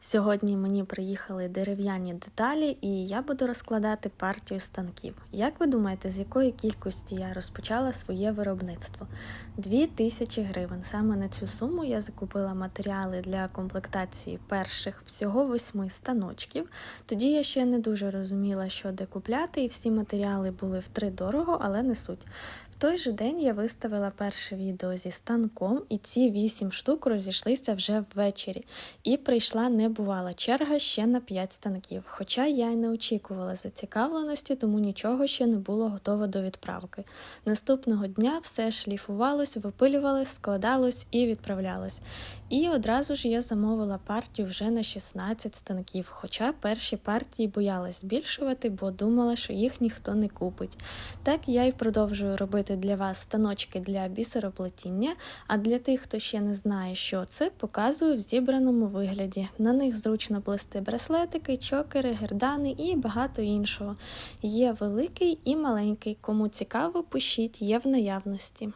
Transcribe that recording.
Сьогодні мені приїхали дерев'яні деталі, і я буду розкладати партію станків. Як ви думаєте, з якої кількості я розпочала своє виробництво? Дві тисячі гривень. Саме на цю суму я закупила матеріали для комплектації перших всього восьми станочків. Тоді я ще не дуже розуміла, що де купляти, і всі матеріали були втридорого, але не суть. В той же день я виставила перше відео зі станком, і ці вісім штук розійшлися вже ввечері. І прийшла небувала черга ще на 5 станків. Хоча я й не очікувала зацікавленості, тому нічого ще не було готово до відправки. Наступного дня все шліфувалось, випилювалось, складалось і відправлялось. І одразу ж я замовила партію вже на 16 станків. Хоча перші партії боялась збільшувати, бо думала, що їх ніхто не купить. Так я й продовжую робити для вас станочки для бісероплетіння. А для тих, хто ще не знає, що це, показую в зібраному вигляді. На них зручно плести браслетики, чокери, гердани і багато іншого. Є великий і маленький. Кому цікаво, пишіть, є в наявності.